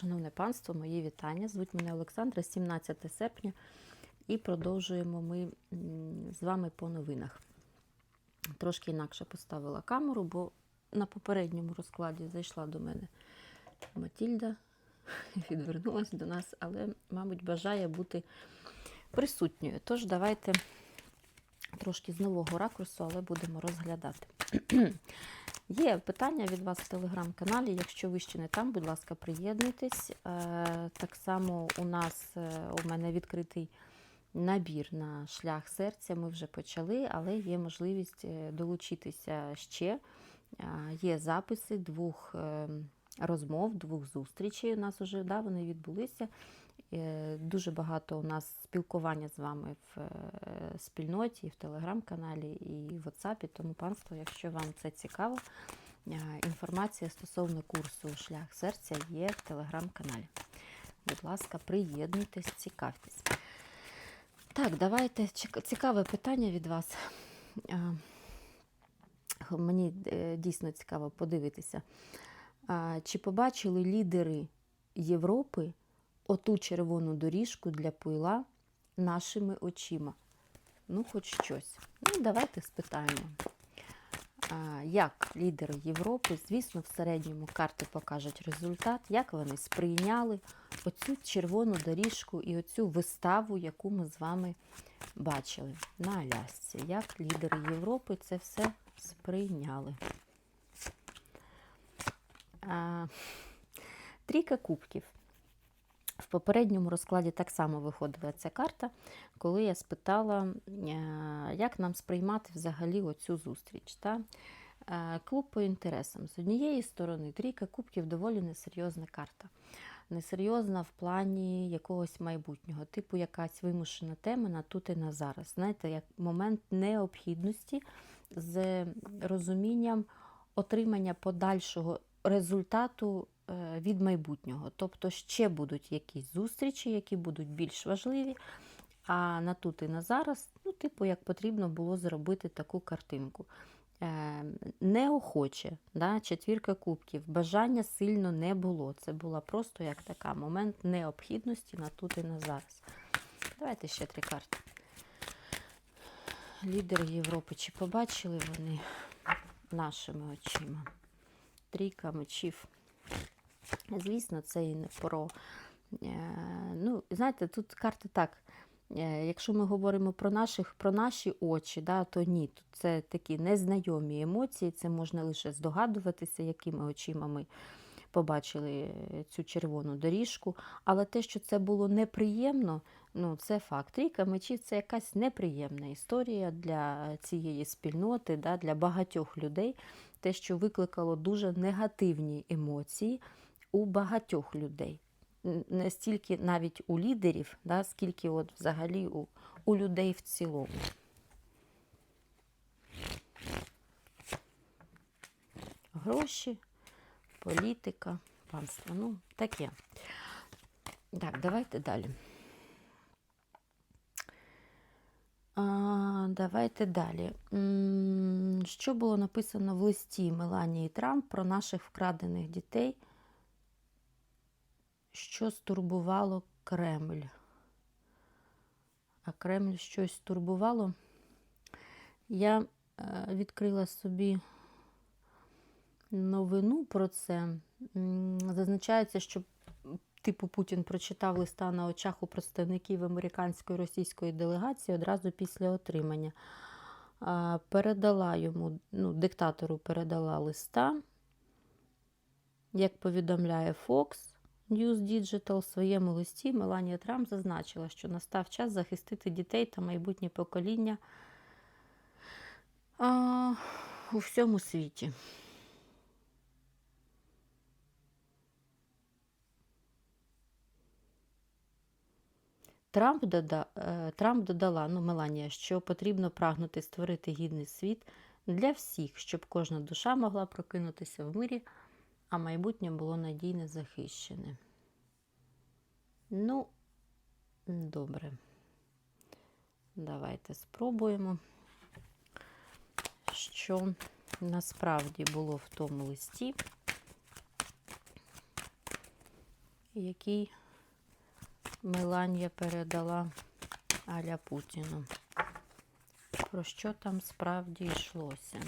Шановне панство, мої вітання. Звуть мене Олександра, 17 серпня, і продовжуємо ми з вами по новинах. Трошки інакше поставила камеру, бо на попередньому розкладі зайшла до мене Матільда, відвернулася до нас, але, мабуть, бажає бути присутньою. Тож, давайте трошки з нового ракурсу, але будемо розглядати. Є питання від вас в телеграм-каналі. Якщо ви ще не там, будь ласка, приєднуйтесь. Е, Так само у нас е, у мене відкритий набір на шлях серця. Ми вже почали, але є можливість е, долучитися ще. Є записи двох е, розмов, двох зустрічей. У нас вже да, вони відбулися. Е, Дуже багато у нас спілкування з вами в е, спільноті, в телеграм-каналі, і в WhatsApp. Тому, панство, якщо вам це цікаво, е, інформація стосовно курсу Шлях серця є в телеграм-каналі. Будь ласка, приєднуйтесь, цікавтесь. Так, давайте цікаве питання від вас. Мені дійсно цікаво подивитися. Чи побачили лідери Європи оту червону доріжку для пойла нашими очима? Ну, хоч щось. Ну, давайте спитаємо. Як лідери Європи, звісно, в середньому карти покажуть результат, як вони сприйняли оцю червону доріжку і оцю виставу, яку ми з вами бачили на Алясці. Як лідери Європи це все сприйняли. А, Трійка кубків. Попередньому розкладі так само виходила ця карта, коли я спитала, е, як нам сприймати взагалі оцю зустріч. Та? Е, Клуб по інтересам. З однієї сторони, трійка кубків доволі несерйозна карта. Несерйозна в плані якогось майбутнього, типу якась вимушена тема на тут і на зараз. Знаєте, як момент необхідності з розумінням отримання подальшого результату від майбутнього. Тобто ще будуть якісь зустрічі, які будуть більш важливі. А на тут і на зараз, ну, типу, як потрібно було зробити таку картинку. Е, неохоче, да, четвірка кубків, бажання сильно не було. Це була просто як така момент необхідності на тут і на зараз. Давайте ще три карти. Лідери Європи, чи побачили вони нашими очима? Трійка мечів. Звісно, це і не про. е, Ну, знаєте, тут карти так. е, Якщо ми говоримо про наших, про наші очі, да, то ні, тут це такі незнайомі емоції, це можна лише здогадуватися, якими очима ми побачили е, цю червону доріжку. Але те, що це було неприємно, ну це факт. Трійка мечів це якась неприємна історія для цієї спільноти, да, для багатьох людей. Те, що викликало дуже негативні емоції у багатьох людей. Не стільки навіть у лідерів, да, скільки от взагалі у, у людей в цілому. Гроші, політика, панство. Ну, таке. Так, давайте далі. А, давайте далі. Що було написано в листі Меланії Трамп про наших вкрадених дітей, що стурбувало Кремль? А Кремль щось турбувало? Я е, відкрила собі новину про це. Зазначається, що типу Путін прочитав листа на очах у представників американської російської делегації одразу після отримання. Передала йому, ну, диктатору передала листа. Як повідомляє Fox News Digital, в своєму листі Меланія Трамп зазначила, що настав час захистити дітей та майбутнє покоління а, у всьому світі. Трамп, дода, е, Трамп додала, ну, Меланія, що потрібно прагнути створити гідний світ для всіх, щоб кожна душа могла прокинутися в мирі, а майбутнє було надійне захищене. Ну, добре. Давайте спробуємо, що насправді було в тому листі. який Меланія передала Аля Путіну. Про що там справді йшлося?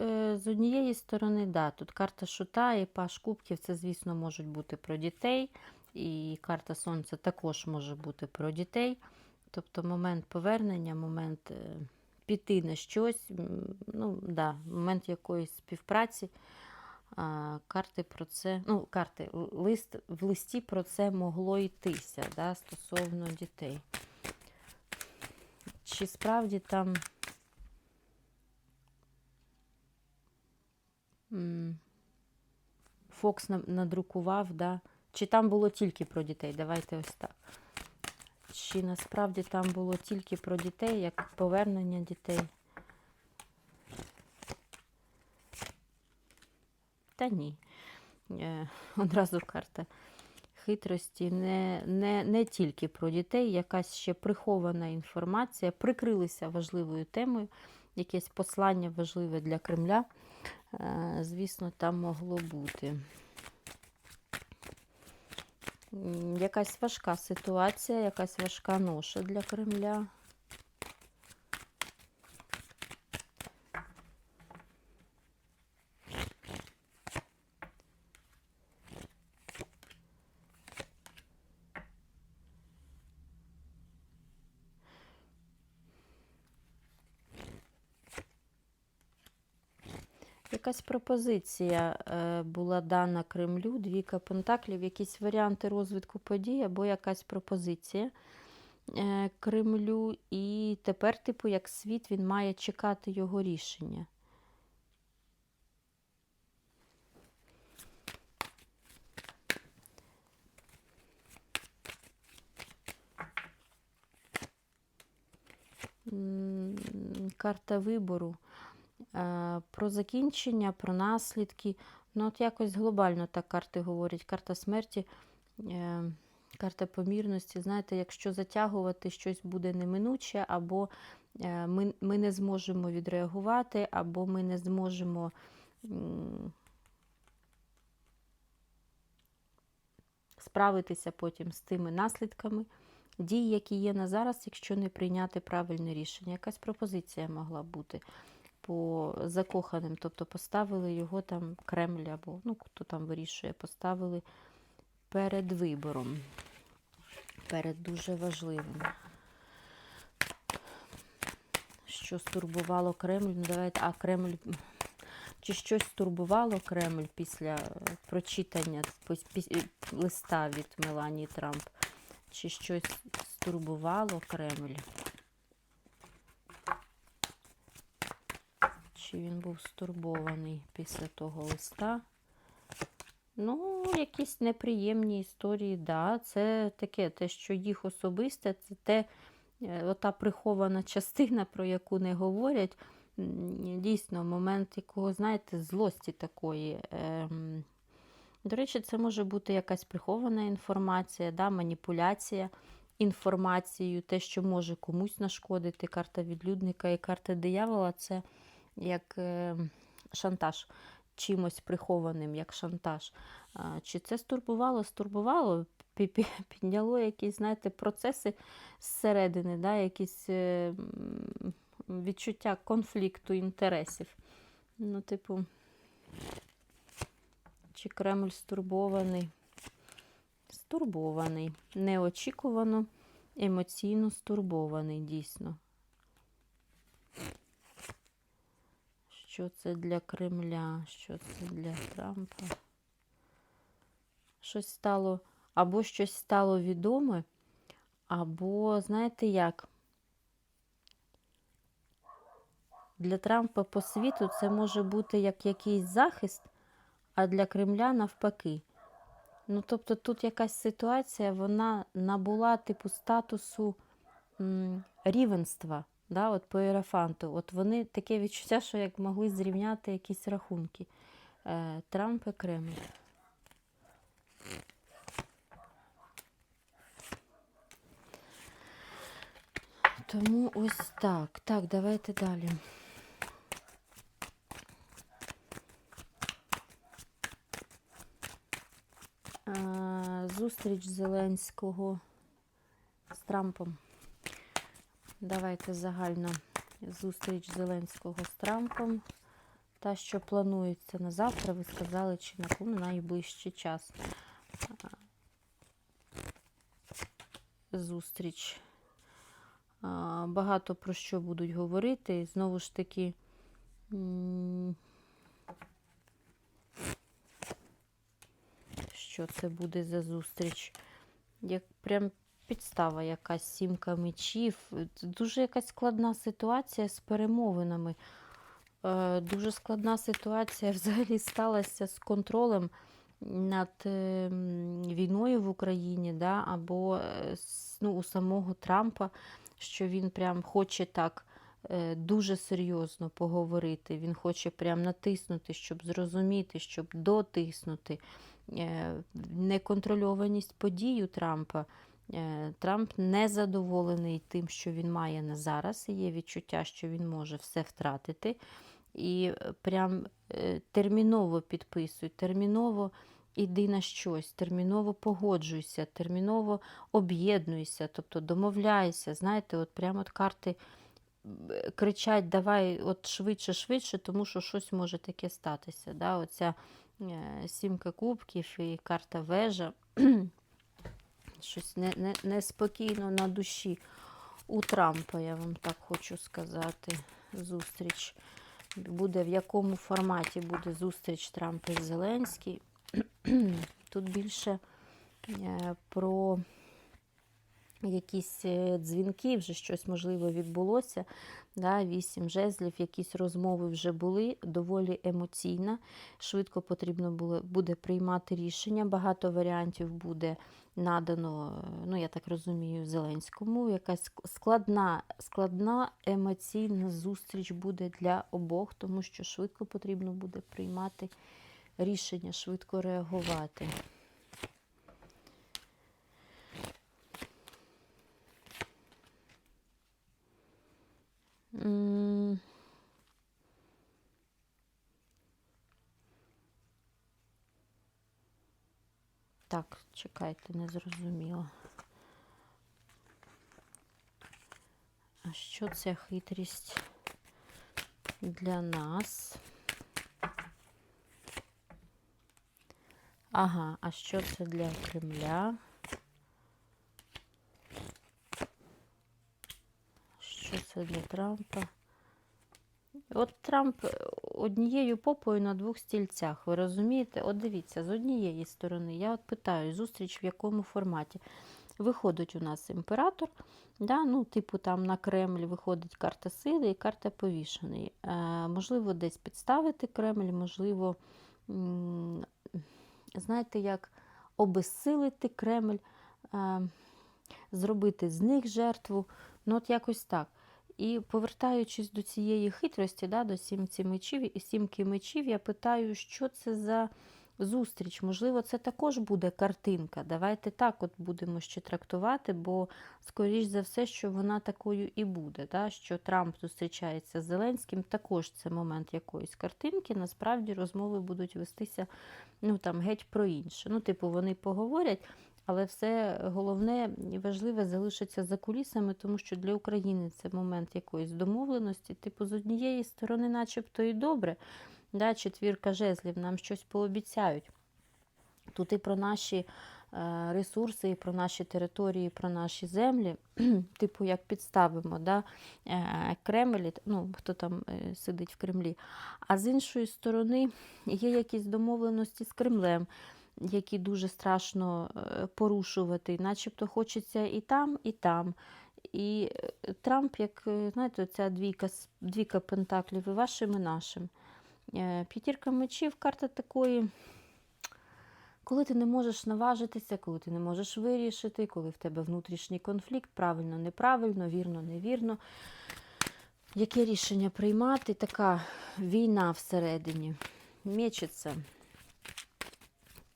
Е, з однієї сторони, да, тут карта шута і паш кубків, це, звісно, можуть бути про дітей. І карта сонця також може бути про дітей. Тобто момент повернення, момент е, піти на щось, ну, да, момент якоїсь співпраці. А, карти про це, ну, карти, лист, в листі про це могло йтися да, стосовно дітей. Чи справді там Фокс на- надрукував, да? чи там було тільки про дітей? Давайте ось так. Чи насправді там було тільки про дітей, як повернення дітей? Та ні. Е, одразу карта хитрості не, не, не тільки про дітей, якась ще прихована інформація, прикрилися важливою темою, якесь послання важливе для Кремля. Е, звісно, там могло бути. Якась важка ситуація, якась важка ноша для Кремля. Якась пропозиція е, була дана Кремлю, двійка пентаклів, якісь варіанти розвитку подій або якась пропозиція е, Кремлю. І тепер, типу, як світ, він має чекати його рішення. Карта вибору. Е, Про закінчення, про наслідки. Ну, от якось глобально так карти говорять. Карта смерті, е, карта помірності. Знаєте, якщо затягувати, щось буде неминуче, або е, ми, ми не зможемо відреагувати, або ми не зможемо. Справитися потім з тими наслідками дій, які є на зараз, якщо не прийняти правильне рішення. Якась пропозиція могла бути по закоханим, тобто поставили його там Кремль або ну, хто там вирішує, поставили перед вибором, перед дуже важливим. Що стурбувало Кремль? Ну, давайте, а Кремль. Чи щось турбувало Кремль після прочитання листа від Меланії Трамп? Чи щось стурбувало Кремль? Чи він був стурбований після того листа? Ну, якісь неприємні історії, да. Це таке, те, що їх особисте, це те, е, ота прихована частина, про яку не говорять. Дійсно, момент якого, знаєте, злості такої. Ем, До речі, це може бути якась прихована інформація, да, маніпуляція інформацією, те, що може комусь нашкодити. Карта відлюдника і карта диявола це як е, шантаж, чимось прихованим, як шантаж. Чи це стурбувало? Стурбувало, пі- пі- підняло якісь, знаєте, процеси зсередини, да, якісь е, відчуття конфлікту інтересів. Ну, типу, чи Кремль стурбований? Стурбований. Неочікувано, емоційно стурбований, дійсно. Що це для Кремля? Що це для Трампа? Щось стало, або щось стало відоме, або, знаєте як? Для Трампа по світу це може бути як якийсь захист, а для Кремля навпаки. Ну, тобто тут якась ситуація, вона набула типу статусу м, рівенства, да, от по Єрафанту. От вони таке відчуття, що як могли зрівняти якісь рахунки. Е, Трамп і Кремль. Тому ось так. Так, давайте далі. зустріч Зеленського з Трампом. Давайте загально зустріч Зеленського з Трампом. Та, що планується на завтра, ви сказали, чи на кому найближчий час. Зустріч. Багато про що будуть говорити. Знову ж таки, що це буде за зустріч? Як прям підстава якась сімка мечів. Дуже якась складна ситуація з перемовинами. Е, Дуже складна ситуація взагалі сталася з контролем над е, війною в Україні, да, або е, ну, у самого Трампа, що він прям хоче так дуже серйозно поговорити. Він хоче прям натиснути, щоб зрозуміти, щоб дотиснути неконтрольованість подій у Трампа. Е, Трамп не задоволений тим, що він має на зараз. Є відчуття, що він може все втратити. І е, прям е, терміново підписуй, терміново іди на щось, терміново погоджуйся, терміново об'єднуйся, тобто домовляйся. Знаєте, от прямо от карти кричать, давай от швидше, швидше, тому що щось може таке статися. Да? Оця сімка кубків і карта вежа. Щось не, не, неспокійно на душі у Трампа, я вам так хочу сказати. Зустріч буде в якому форматі буде зустріч Трампа і Зеленський. Тут більше е, про якісь е, дзвінки, вже щось можливо відбулося. Да, вісім жезлів, якісь розмови вже були, доволі емоційна. Швидко потрібно було, буде приймати рішення. Багато варіантів буде надано, ну я так розумію, Зеленському. Якась складна, складна емоційна зустріч буде для обох, тому що швидко потрібно буде приймати рішення, швидко реагувати. Так, чекайте, не зрозуміло. А що ця хитрість для нас? Ага, а що це для Кремля? Що це для Трампа? От Трамп однією попою на двох стільцях. Ви розумієте? От дивіться, з однієї сторони, я от питаю, зустріч в якому форматі. Виходить у нас імператор, да? ну, типу там на Кремль виходить карта сили і карта повішений. Е, можливо, десь підставити Кремль, можливо, знаєте, як обезсилити Кремль, е, зробити з них жертву. Ну, от якось так. І повертаючись до цієї хитрості, да, до сімці мечів і сімки мечів, я питаю, що це за зустріч? Можливо, це також буде картинка. Давайте так от будемо ще трактувати, бо, скоріш за все, що вона такою і буде. Да? Що Трамп зустрічається з Зеленським, також це момент якоїсь картинки. Насправді розмови будуть вестися ну, там, геть про інше. Ну, типу, вони поговорять. Але все головне і важливе залишиться за кулісами, тому що для України це момент якоїсь домовленості. Типу, з однієї сторони, начебто і добре, да, четвірка жезлів нам щось пообіцяють. Тут і про наші е, ресурси, і про наші території, і про наші землі, типу, як підставимо, да, е, Кремль, ну, хто там е, сидить в Кремлі. А з іншої сторони, є якісь домовленості з Кремлем які дуже страшно е, порушувати. Начебто хочеться і там, і там. І е, Трамп, як е, знаєте, ця двійка, двійка пентаклів і вашим, і нашим. П'ятірка мечів, карта такої, коли ти не можеш наважитися, коли ти не можеш вирішити, коли в тебе внутрішній конфлікт, правильно, неправильно, вірно, невірно. Яке рішення приймати? Така війна всередині. Мечеться.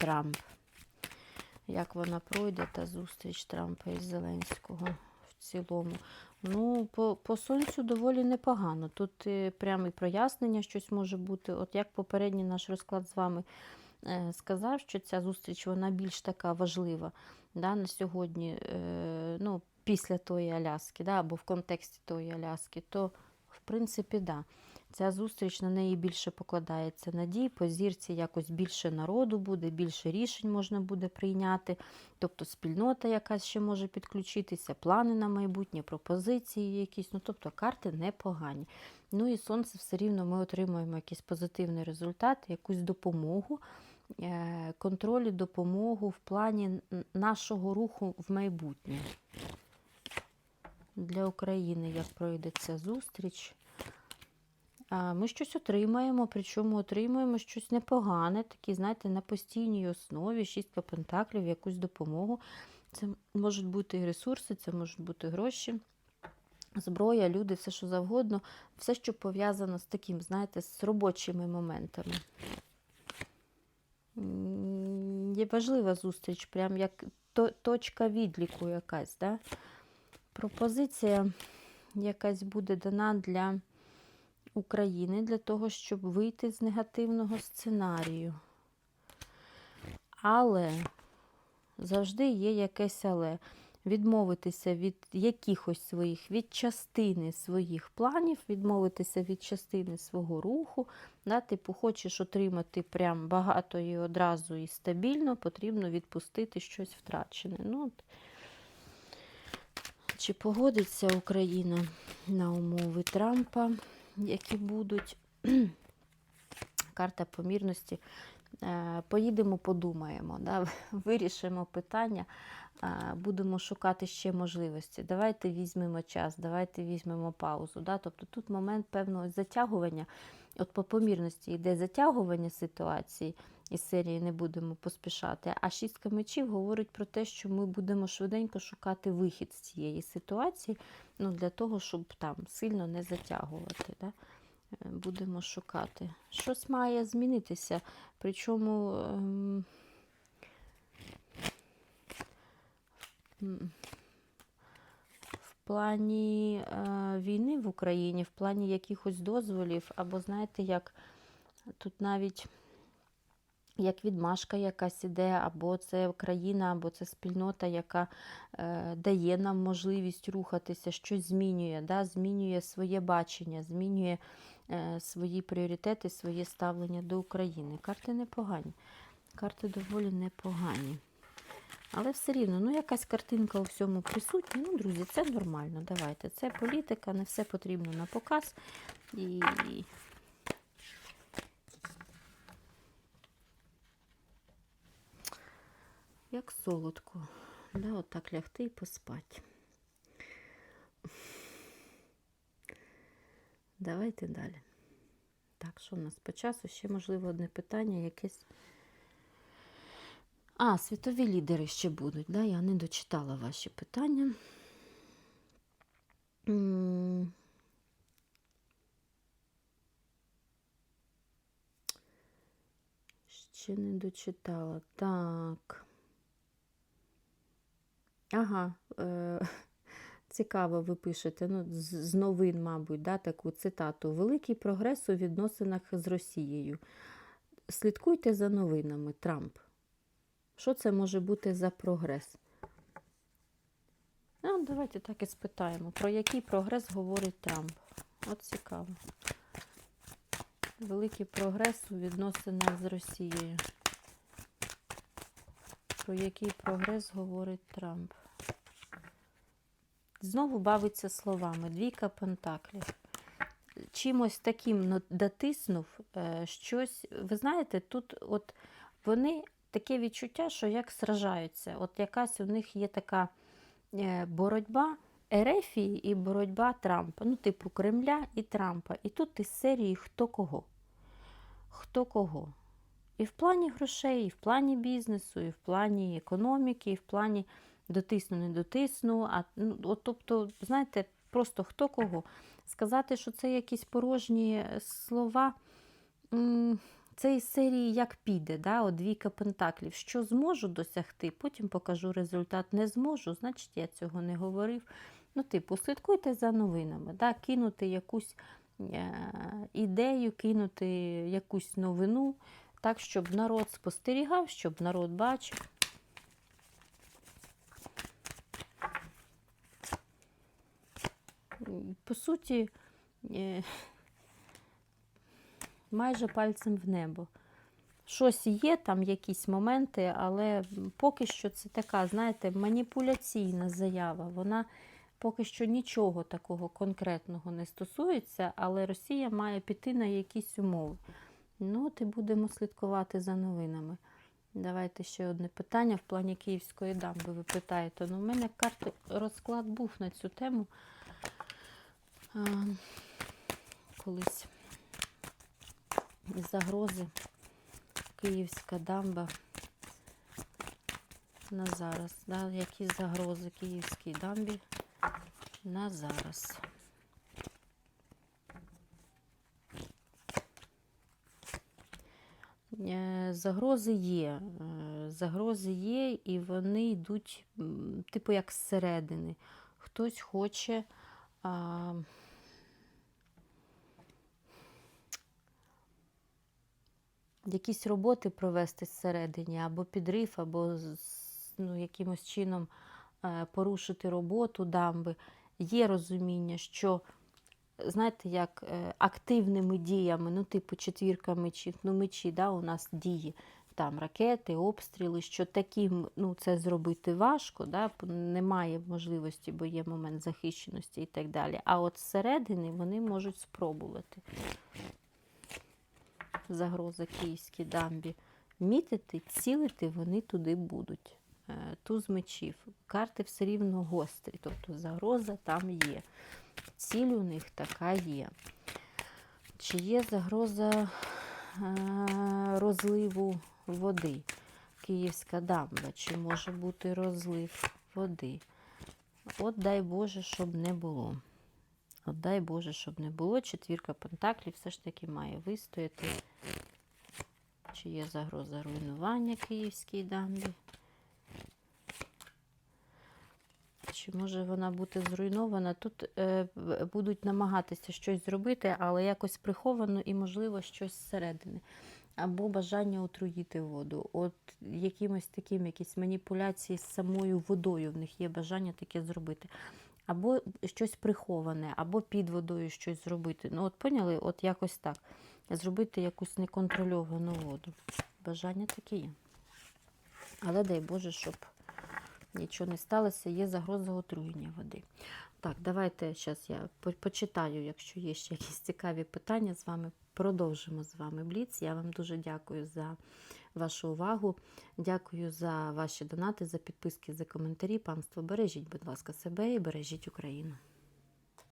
Трамп. Як вона пройде, та зустріч Трампа і Зеленського в цілому. Ну, по, по сонцю доволі непогано. Тут е, прямо і прояснення щось може бути. От як попередній наш розклад з вами е, сказав, що ця зустріч вона більш така важлива да, на сьогодні, е, ну, після тої Аляски, да, або в контексті тої Аляски, то в принципі, да. Ця зустріч на неї більше покладається надій, по зірці якось більше народу буде, більше рішень можна буде прийняти. Тобто спільнота якась ще може підключитися, плани на майбутнє, пропозиції якісь. Ну, тобто карти непогані. Ну і сонце все рівно ми отримуємо якийсь позитивний результат, якусь допомогу, е, контроль і допомогу в плані нашого руху в майбутнє. Для України як пройде ця зустріч. Ми щось отримаємо, причому отримуємо щось непогане, такі, знаєте, на постійній основі, шістка пентаклів, якусь допомогу. Це можуть бути і ресурси, це можуть бути гроші, зброя, люди, все що завгодно, все, що пов'язано з таким, знаєте, з робочими моментами. Є важлива зустріч, прям як точка відліку якась. Да? Пропозиція якась буде дана для України для того, щоб вийти з негативного сценарію. Але завжди є якесь але. Відмовитися від якихось своїх, від частини своїх планів, відмовитися від частини свого руху. Да, типу, хочеш отримати прям багато і одразу і стабільно, потрібно відпустити щось втрачене. Ну, от. Чи погодиться Україна на умови Трампа? Які будуть. Карта помірності. Е, Поїдемо, подумаємо, да? вирішимо питання, е, будемо шукати ще можливості. Давайте візьмемо час, давайте візьмемо паузу. Да? Тобто тут момент певного затягування. От по помірності йде затягування ситуації із серії не будемо поспішати. А шістка мечів говорить про те, що ми будемо швиденько шукати вихід з цієї ситуації, ну, для того, щоб там сильно не затягувати. Да? Е, Будемо шукати. Щось має змінитися. Причому ем, в плані е, війни в Україні, в плані якихось дозволів, або знаєте, як тут навіть як відмашка якась іде, або це країна, або це спільнота, яка е, дає нам можливість рухатися, щось змінює, да? змінює своє бачення, змінює е, свої пріоритети, своє ставлення до України. Карти непогані. Карти доволі непогані. Але все рівно, ну якась картинка у всьому присутня. Ну, друзі, це нормально. Давайте. Це політика, не все потрібно на показ. І як солодко. Да, от лягти і поспати. Давайте далі. Так, що в нас по часу? Ще, можливо, одне питання якесь. А, світові лідери ще будуть, да? Я не дочитала ваші питання. Ще не дочитала. Так. Ага, е, цікаво, ви пишете, ну, з, новин, мабуть, да, таку цитату. Великий прогрес у відносинах з Росією. Слідкуйте за новинами, Трамп. Що це може бути за прогрес? Ну, давайте так і спитаємо, про який прогрес говорить Трамп. От цікаво. Великий прогрес у відносинах з Росією. Про який прогрес говорить Трамп? Знову бавиться словами. Двійка пентаклів. Чимось таким ну, дотиснув е, щось. Ви знаєте, тут от вони таке відчуття, що як сражаються. От якась у них є така е, боротьба Ерефії і боротьба Трампа. Ну, типу Кремля і Трампа. І тут із серії хто кого. Хто кого. І в плані грошей, і в плані бізнесу, і в плані економіки, і в плані дотисну, не дотисну. А, ну, от, тобто, знаєте, просто хто кого. Сказати, що це якісь порожні слова, м, це із серії як піде, да? от двійка пентаклів. Що зможу досягти, потім покажу результат. Не зможу, значить я цього не говорив. Ну, типу, слідкуйте за новинами, да? кинути якусь е, ідею, кинути якусь новину. так, щоб народ спостерігав, щоб народ бачив. По суті, е, майже пальцем в небо. Щось є, там якісь моменти, але поки що це така, знаєте, маніпуляційна заява. Вона поки що нічого такого конкретного не стосується, але Росія має піти на якісь умови. Ну, от і будемо слідкувати за новинами. Давайте ще одне питання в плані Київської дамби. Ви питаєте. Ну, у мене карти розклад був на цю тему. Колись загрози Київська дамба на зараз. Да? Які загрози Київській дамбі на зараз? Е, Загрози є. Е, Загрози є, і вони йдуть, типу, як зсередини. Хтось хоче. А, якісь роботи провести зсередині, або підрив, або ну, якимось чином е, порушити роботу дамби. Є розуміння, що, знаєте, як е, активними діями, ну, типу четвірка мечів, ну, мечі, да, у нас дії. Там ракети, обстріли, що таким ну, це зробити важко, да, немає можливості, бо є момент захищеності і так далі. А от зсередини вони можуть спробувати загроза Київській дамбі. Мітити, цілити вони туди будуть. Е, Туз мечів. Карти все рівно гострі, тобто загроза там є. Ціль у них така є. Чи є загроза е, розливу води? Київська дамба, чи може бути розлив води? От дай Боже, щоб не було. От дай Боже, щоб не було. Четвірка пентаклів все ж таки має вистояти. Чи є загроза руйнування Київській дамбі? Чи може вона бути зруйнована? Тут е, будуть намагатися щось зробити, але якось приховано і, можливо, щось зсередини. Або бажання отруїти воду. От якимось таким, якісь маніпуляції з самою водою в них є бажання таке зробити. Або щось приховане, або під водою щось зробити. Ну, от поняли, от якось так. Зробити якусь неконтрольовану воду. Бажання такі є. Але дай Боже, щоб нічого не сталося, є загроза отруєння води. Так, давайте зараз я почитаю, якщо є ще якісь цікаві питання з вами. Продовжимо з вами Бліц. Я вам дуже дякую за вашу увагу. Дякую за ваші донати, за підписки, за коментарі. Панство, бережіть, будь ласка, себе і бережіть Україну.